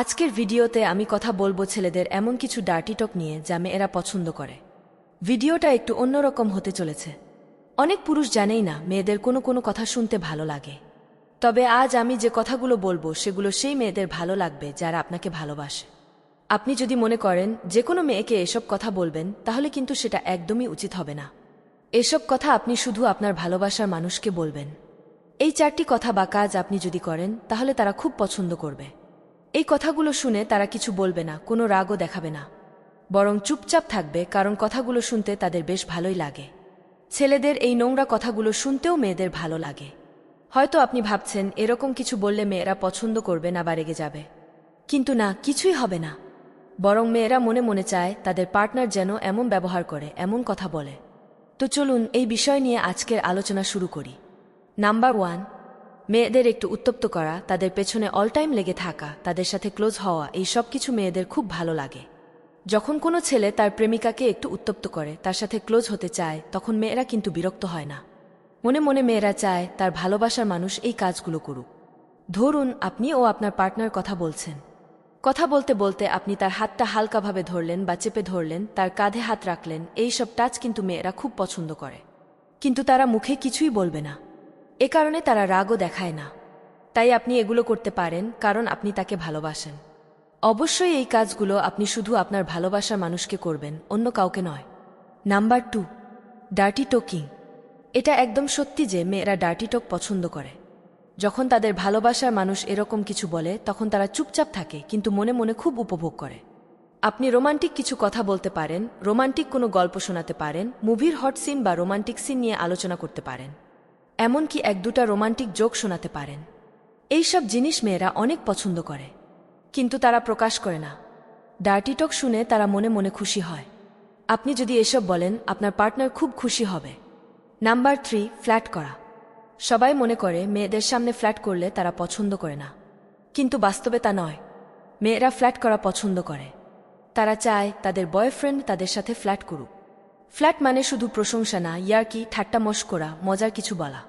আজকের ভিডিওতে আমি কথা বলব ছেলেদের এমন কিছু ডার্টি টক নিয়ে যা মেয়েরা পছন্দ করে। ভিডিওটা একটু অন্যরকম হতে চলেছে। অনেক পুরুষ জানেই না মেয়েদের কোনো কোনো কথা শুনতে ভালো লাগে। তবে আজ আমি যে কথাগুলো বলব সেগুলো সেই মেয়েদের ভালো লাগবে যারা আপনাকে ভালোবাসে। আপনি যদি মনে করেন যে কোনো মেয়েকে এসব কথা বলবেন, তাহলে কিন্তু সেটা একদমই উচিত হবে না। এসব কথা আপনি শুধু আপনার ভালোবাসার মানুষকে বলবেন। এই চারটি কথা বা কাজ আপনি যদি করেন, তাহলে তারা খুব পছন্দ করবে। এই কথাগুলো শুনে তারা কিছু বলবে না, কোনো রাগও দেখাবে না। বরং চুপচাপ থাকবে, কারণ কথাগুলো শুনতে তাদের বেশ ভালোই লাগে। ছেলেদের এই নোংরা কথাগুলো শুনতেও মেয়েদের ভালো লাগে। হয়তো আপনি ভাবছেন, এরকম কিছু বললে মেয়েরা পছন্দ করবে না বা রেগে যাবে। কিন্তু না, কিছুই হবে না। বরং মেয়েরা মনে মনে চায়, তাদের পার্টনার যেন এমন ব্যবহার করে, এমন কথা বলে। তো চলুন, এই বিষয় নিয়ে আজকের আলোচনা শুরু করি। নাম্বার ওয়ান মেয়েদের একটু উত্তপ্ত করা, তাদের পেছনে অল টাইম লেগে থাকা, তাদের সাথে ক্লোজ হওয়া, এই সব কিছু মেয়েদের খুব ভালো লাগে। যখন কোনো ছেলে তার প্রেমিকাকে একটু উত্তপ্ত করে, তার সাথে ক্লোজ হতে চায়, তখন মেয়েরা কিন্তু বিরক্ত হয় না। মনে মনে মেয়েরা চায়, তার ভালোবাসার মানুষ এই কাজগুলো করুক। ধরুন, আপনি ও আপনার পার্টনার কথা বলছেন। কথা বলতে বলতে আপনি তার হাতটা হালকাভাবে ধরলেন বা চেপে ধরলেন, তার কাঁধে হাত রাখলেন, এই সব টাচ কিন্তু মেয়েরা খুব পছন্দ করে। কিন্তু তারা মুখে কিছুই বলবে না। এ কারণে তারা রাগও দেখায় না। তাই আপনি এগুলো করতে পারেন, কারণ আপনি তাকে ভালোবাসেন। অবশ্যই এই কাজগুলো আপনি শুধু আপনার ভালোবাসার মানুষকে করবেন, অন্য কাউকে নয়। Number two, dirty talking. এটা একদম সত্যি যে মেয়েরা ডার্টি টোক পছন্দ করে। যখন তাদের ভালোবাসার মানুষ এরকম কিছু বলে, তখন তারা চুপচাপ থাকে, কিন্তু মনে মনে খুব উপভোগ করে। আপনি রোমান্টিক কিছু কথা বলতে পারেন, রোমান্টিক কোনো গল্প শোনাতে পারেন, মুভির হট সিন বা রোমান্টিক সিন নিয়ে আলোচনা করতে পারেন। এমনকি এক দুটা রোমান্টিক জোক শোনাতে পারেন। এই সব জিনিস মেয়েরা অনেক পছন্দ করে, কিন্তু তারা প্রকাশ করে না। ডার্টি টক শুনে তারা মনে মনে খুশি হয়। আপনি যদি এসব বলেন, আপনার পার্টনার খুব খুশি হবে। নাম্বার থ্রি, ফ্ল্যাট করা। সবাই মনে করে মেয়েদের সামনে ফ্ল্যাট করলে তারা পছন্দ করে না। কিন্তু বাস্তবে তা নয়। মেয়েরা ফ্ল্যাট করা পছন্দ করে। তারা চায় তাদের বয়ফ্রেন্ড তাদের সাথে ফ্ল্যাট করুক। ফ্ল্যাট মানে শুধু প্রশংসা না, ইয়ার্কি, ঠাট্টা মস্করা, মজার কিছু বলা।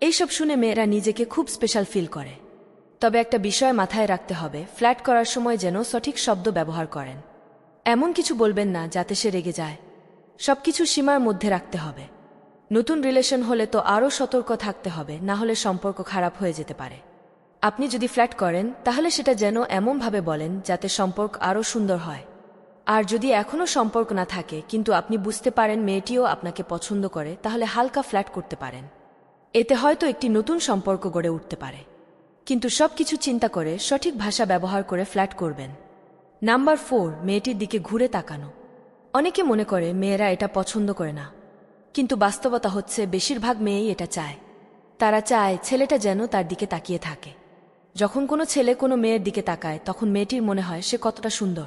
এইসব শুনে মেয়েরা নিজেকে খুব স্পেশাল ফিল করে। তবে একটা বিষয় মাথায় রাখতে হবে ফ্ল্যাট করার সময় যেন সঠিক শব্দ ব্যবহার করেন। এমন কিছু বলবেন না যাতে সে রেগে যায়। সবকিছু সীমার মধ্যে রাখতে হবে। নতুন রিলেশন হলে তো আরও সতর্ক থাকতে হবে, না হলে সম্পর্ক খারাপ হয়ে যেতে পারে। আপনি যদি ফ্ল্যাট করেন, তাহলে সেটা যেন এমনভাবে বলেন যাতে সম্পর্ক আরও সুন্দর হয়। আর যদি এখনও সম্পর্ক না থাকে, কিন্তু আপনি বুঝতে পারেন মেয়েটিও আপনাকে পছন্দ করে, তাহলে হালকা ফ্ল্যাট করতে পারেন। এতে হয়তো একটি নতুন সম্পর্ক গড়ে উঠতে পারে। কিন্তু সব কিছু চিন্তা করে সঠিক ভাষা ব্যবহার করে ফ্ল্যাট করবেন। নাম্বার ফোর, মেয়েটির দিকে ঘুরে তাকানো। অনেকে মনে করে মেয়েরা এটা পছন্দ করে না। কিন্তু বাস্তবতা হচ্ছে বেশিরভাগ মেয়েই এটা চায়। তারা চায় ছেলেটা যেন তার দিকে তাকিয়ে থাকে। যখন কোনো ছেলে কোনো মেয়ের দিকে তাকায়, তখন মেয়েটির মনে হয় সে কতটা সুন্দর।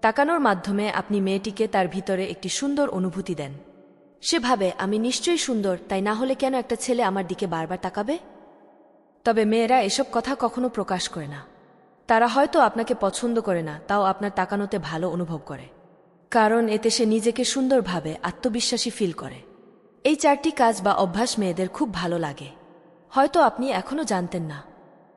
তাকানোর মাধ্যমে আপনি মেয়েটিকে তার ভিতরে একটি সুন্দর অনুভূতি দেন। সে ভাবে আমি নিশ্চয়ই সুন্দর, তাই না হলে কেন একটা ছেলে আমার দিকে বারবার তাকাবে? তবে মেয়েরা এসব কথা কখনো প্রকাশ করে না। তারা হয়তো আপনাকে পছন্দ করে না, তাও আপনার তাকানোতে ভালো অনুভব করে। কারণ এতে সে নিজেকে সুন্দরভাবে আত্মবিশ্বাসী ফিল করে। এই চারটি কাজ বা অভ্যাস মেয়েদের খুব ভালো লাগে। হয়তো আপনি এখনও জানতেন না।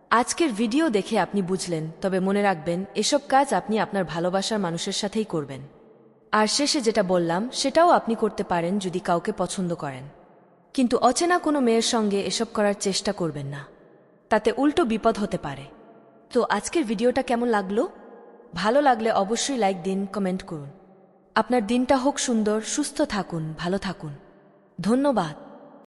আজকের ভিডিও দেখে আপনি বুঝলেন, তবে মনে রাখবেন, এসব কাজ আপনি আপনার ভালোবাসার মানুষের সাথেই করবেন। আর শেষে যেটা বললাম, সেটাও আপনি করতে পারেন যদি কাউকে পছন্দ করেন। কিন্তু অচেনা কোনো মেয়ের সঙ্গে এসব করার চেষ্টা করবেন না। তাতে উল্টো বিপদ হতে পারে। তো আজকের ভিডিওটা কেমন লাগল? ভালো লাগলে অবশ্যই লাইক দিন, কমেন্ট করুন। আপনার দিনটা হোক সুন্দর, সুস্থ থাকুন, ভালো থাকুন। ধন্যবাদ।